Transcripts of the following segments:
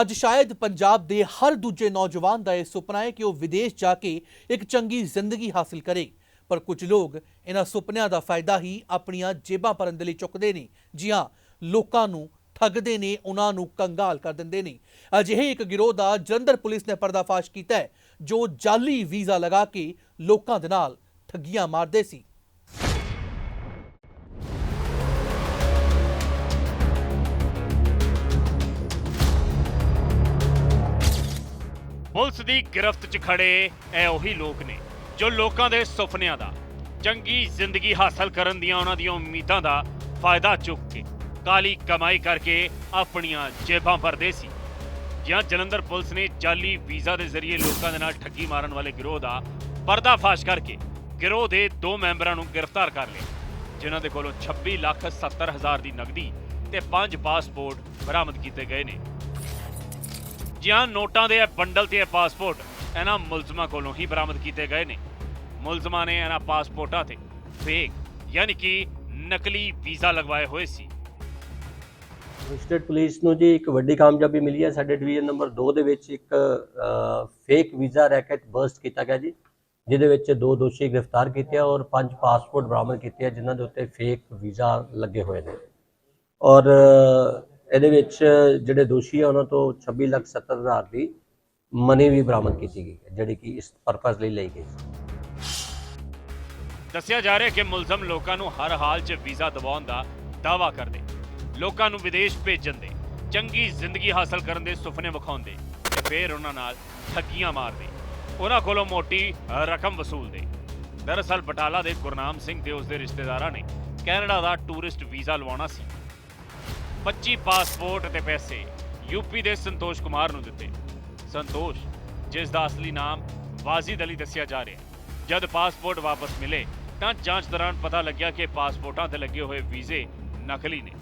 ਅੱਜ ਸ਼ਾਇਦ ਪੰਜਾਬ ਦੇ ਹਰ ਦੂਜੇ ਨੌਜਵਾਨ ਦਾ ਇਹ ਸੁਪਨਾ ਹੈ ਕਿ ਉਹ ਵਿਦੇਸ਼ ਜਾ ਕੇ ਇੱਕ ਚੰਗੀ ਜ਼ਿੰਦਗੀ ਹਾਸਲ ਕਰੇ। ਪਰ ਕੁਝ ਲੋਕ ਇਹਨਾਂ ਸੁਪਨਿਆਂ ਦਾ ਫਾਇਦਾ ਹੀ ਆਪਣੀਆਂ ਜੇਬਾਂ ਭਰਨ ਦੇ ਲਈ ਚੁੱਕਦੇ ਨੇ। ਜੀ ਹਾਂ, ਲੋਕਾਂ ਨੂੰ ਠੱਗਦੇ ਨੇ, ਉਹਨਾਂ ਨੂੰ ਕੰਗਾਲ ਕਰ ਦਿੰਦੇ ਨੇ। ਅਜਿਹੇ ਇੱਕ ਗਿਰੋਹ ਦਾ ਜਲੰਧਰ ਪੁਲਿਸ ਨੇ ਪਰਦਾਫਾਸ਼ ਕੀਤਾ ਹੈ, ਜੋ ਜਾਲੀ ਵੀਜ਼ਾ ਲਗਾ ਕੇ ਲੋਕਾਂ ਦੇ ਨਾਲ ਠੱਗੀਆਂ ਮਾਰਦੇ ਸੀ। ਪੁਲਿਸ ਦੀ ਗ੍ਰਿਫਤ 'ਚ ਖੜੇ ਇਹ ਉਹੀ ਲੋਕ ਨੇ, ਜੋ ਲੋਕਾਂ ਦੇ ਸੁਪਨਿਆਂ ਦਾ, ਚੰਗੀ ਜ਼ਿੰਦਗੀ ਹਾਸਲ ਕਰਨ ਦੀਆਂ ਉਹਨਾਂ ਦੀਆਂ ਉਮੀਦਾਂ ਦਾ ਫਾਇਦਾ ਚੁੱਕ ਕੇ, ਕਾਲੀ ਕਮਾਈ ਕਰਕੇ ਆਪਣੀਆਂ ਜੇਬਾਂ ਭਰਦੇ ਸੀ। ਜਾਂ ਜਲੰਧਰ ਪੁਲਿਸ ਨੇ ਜਾਲੀ ਵੀਜ਼ਾ ਦੇ ਜ਼ਰੀਏ ਲੋਕਾਂ ਦੇ ਨਾਲ ਠੱਗੀ ਮਾਰਨ ਵਾਲੇ ਗਿਰੋਹ ਦਾ ਪਰਦਾਫਾਸ਼ ਕਰਕੇ ਗਿਰੋਹ ਦੇ ਦੋ ਮੈਂਬਰਾਂ ਨੂੰ ਗ੍ਰਿਫਤਾਰ ਕਰ ਲਿਆ, ਜਿਨ੍ਹਾਂ ਦੇ ਕੋਲੋਂ 26 ਲੱਖ 70 ਹਜ਼ਾਰ ਦੀ ਨਕਦੀ ਤੇ ਪੰਜ ਪਾਸਪੋਰਟ ਬਰਾਮਦ ਕੀਤੇ ਗਏ ਨੇ। ਜਿਹਾਂ ਨੋਟਾਂ ਦੇ ਇਹ ਬੰਡਲ ਤੇ ਇਹ ਪਾਸਪੋਰਟ ਇਹਨਾਂ ਮੁਲਜ਼ਮਾਂ ਕੋਲੋਂ ਹੀ ਬਰਾਮਦ ਕੀਤੇ ਗਏ ਨੇ। ਮੁਲਜ਼ਮਾਂ ਨੇ ਇਹਨਾਂ ਪਾਸਪੋਰਟਾਂ ਤੇ ਫੇਕ ਯਾਨੀ ਕਿ ਨਕਲੀ ਵੀਜ਼ਾ ਲਗਵਾਏ ਹੋਏ ਸੀ। ਸਟੇਟ ਪੁਲਿਸ ਨੂੰ ਜੀ ਇੱਕ ਵੱਡੀ ਕਾਮਯਾਬੀ ਮਿਲੀ ਹੈ। ਸਾਡੇ ਡਿਵੀਜ਼ਨ ਨੰਬਰ 2 ਦੇ ਵਿੱਚ ਇੱਕ ਫੇਕ ਵੀਜ਼ਾ ਰੈਕਟ ਬਰਸਟ ਕੀਤਾ ਗਿਆ ਜੀ, ਜਿਹਦੇ ਵਿੱਚ ਦੋ ਦੋਸ਼ੀ ਗ੍ਰਿਫਤਾਰ ਕੀਤੇ ਔਰ ਪੰਜ ਪਾਸਪੋਰਟ ਬਰਾਮਦ ਕੀਤੇ ਆ, ਜਿਨ੍ਹਾਂ ਦੇ ਉੱਤੇ ਫੇਕ ਵੀਜ਼ਾ ਲੱਗੇ ਹੋਏ ਨੇ। ਔਰ ਇਹਦੇ ਵਿੱਚ ਜਿਹੜੇ ਦੋਸ਼ੀ ਆ ਉਹਨਾਂ ਤੋਂ 26 ਲੱਖ 70 ਹਜ਼ਾਰ ਦੀ ਮਨੀ ਵੀ ਬਰਾਮਦ ਕੀਤੀ ਗਈ ਹੈ ਜਿਹੜੀ ਕਿ ਇਸ ਪਰਪਸ ਲਈ ਲਈ ਗਈ ਸੀ ਦੱਸਿਆ ਜਾ ਰਿਹਾ ਕਿ ਮੁਲਜ਼ਮ ਲੋਕਾਂ ਨੂੰ ਹਰ ਹਾਲ 'ਚ ਵੀਜ਼ਾ ਦਿਵਾਉਣ ਦਾ ਦਾਅਵਾ ਕਰਦੇ ਲੋਕਾਂ ਨੂੰ ਵਿਦੇਸ਼ ਭੇਜਣ ਦੇ ਚੰਗੀ ਜ਼ਿੰਦਗੀ ਹਾਸਲ ਕਰਨ ਦੇ ਸੁਪਨੇ ਵਿਖਾਉਂਦੇ ਤੇ ਫਿਰ ਉਹਨਾਂ ਨਾਲ ਠੱਗੀਆਂ ਮਾਰਦੇ ਉਹਨਾਂ ਕੋਲੋਂ ਮੋਟੀ ਅ, ਰਕਮ ਵਸੂਲਦੇ। ਦਰਅਸਲ ਬਟਾਲਾ ਦੇ ਗੁਰਨਾਮ ਸਿੰਘ ਤੇ ਉਸਦੇ ਰਿਸ਼ਤੇਦਾਰਾਂ ਨੇ ਕੈਨੇਡਾ ਦਾ ਟੂਰਿਸਟ ਵੀਜ਼ਾ ਲਵਾਉਣਾ ਸੀ। 25 ਪਾਸਪੋਰਟ ਅਤੇ ਪੈਸੇ ਯੂਪੀ ਦੇ ਸੰਤੋਸ਼ ਕੁਮਾਰ ਨੂੰ ਦਿੱਤੇ। ਸੰਤੋਸ਼, ਜਿਸ ਦਾ ਅਸਲੀ ਨਾਮ ਵਾਜ਼ਿਦ ਅਲੀ ਦੱਸਿਆ ਜਾ ਰਿਹਾ ਹੈ। ਜਦ ਪਾਸਪੋਰਟ ਵਾਪਸ ਮਿਲੇ, ਤਾਂ ਜਾਂਚ ਦੌਰਾਨ ਪਤਾ ਲੱਗਿਆ ਕਿ ਪਾਸਪੋਰਟਾਂ ਤੇ ਲੱਗੇ ਹੋਏ ਵੀਜ਼ੇ ਨਕਲੀ ਨੇ,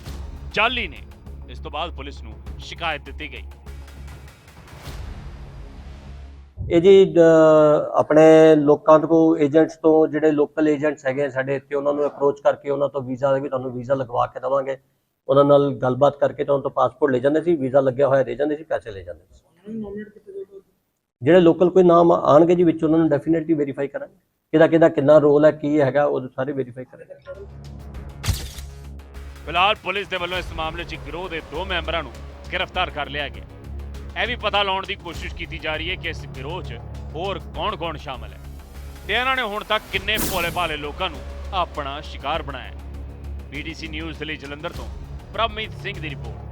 ਜਾਲੀ ਨੇ। ਇਸ ਤੋਂ ਬਾਅਦ ਪੁਲਿਸ ਨੂੰ ਸ਼ਿਕਾਇਤ ਦਿੱਤੀ ਗਈ। ਇਹ ਜੀ ਆਪਣੇ ਲੋਕਾਂ ਤੋਂ, ਏਜੰਟਸ ਤੋਂ ਜਿਹੜੇ ਲੋਕਲ ਏਜੰਟਸ ਹੈਗੇ ਸਾਡੇ ਇੱਥੇ, ਉਹਨਾਂ ਨੂੰ ਅਪਰੋਚ ਕਰਕੇ ਉਹਨਾਂ ਤੋਂ ਵੀਜ਼ਾ, ਵੀ ਤੁਹਾਨੂੰ ਵੀਜ਼ਾ ਲਗਵਾ ਕੇ ਦੇਵਾਂਗੇ। ਉਹਨਾਂ ਨਾਲ ਗੱਲਬਾਤ ਕਰਕੇ ਤਾਂ ਉਹਨਾਂ ਤੋਂ ਪਾਸਪੋਰਟ ਲੈ ਜਾਂਦੇ ਸੀ, ਵੀਜ਼ਾ ਲੱਗਿਆ ਹੋਇਆ ਦੇ ਜਾਂਦੇ ਸੀ, ਪੈਸੇ ਲੈ ਜਾਂਦੇ ਸੀ। ਜਿਹੜੇ ਲੋਕਲ ਕੋਈ ਨਾਮ ਆਣਗੇ ਜੀ ਵਿੱਚ, ਉਹਨਾਂ ਨੂੰ ਡੈਫੀਨਿਟਲੀ ਵੈਰੀਫਾਈ ਕਰਾਂਗੇ। ਕਿਹਦਾ ਕਿਹਦਾ ਕਿੰਨਾ ਰੋਲ ਹੈ, ਕੀ ਹੈਗਾ, ਉਹ ਸਾਰੇ ਵੈਰੀਫਾਈ ਕਰਾਂਗੇ। ਫਿਲਹਾਲ ਪੁਲਿਸ ਦੇ ਵੱਲੋਂ ਇਸ ਮਾਮਲੇ 'ਚ ਗਿਰੋਹ ਦੇ ਦੋ ਮੈਂਬਰਾਂ ਨੂੰ ਗ੍ਰਿਫਤਾਰ ਕਰ ਲਿਆ ਗਿਆ। ਇਹ ਵੀ ਪਤਾ ਲਾਉਣ ਦੀ ਕੋਸ਼ਿਸ਼ ਕੀਤੀ ਜਾ ਰਹੀ ਹੈ ਕਿ ਇਸ ਗਿਰੋਹ 'ਚ ਹੋਰ ਕੌਣ-ਕੌਣ ਸ਼ਾਮਲ ਹੈ। ਤੇ ਇਹਨਾਂ ਨੇ ਹੁਣ ਤੱਕ ਕਿੰਨੇ ਭੋਲੇ-ਭਾਲੇ ਲੋਕਾਂ ਨੂੰ ਆਪਣਾ ਸ਼ਿਕਾਰ ਬਣਾਇਆ ਹੈ। ਬੀਡੀਸੀ ਨਿਊਜ਼ ਦੇ ਲਈ ਜਲੰਧਰ ਤੋਂ ਪ੍ਰਭਮੀਤ ਸਿੰਘ ਦੀ ਰਿਪੋਰਟ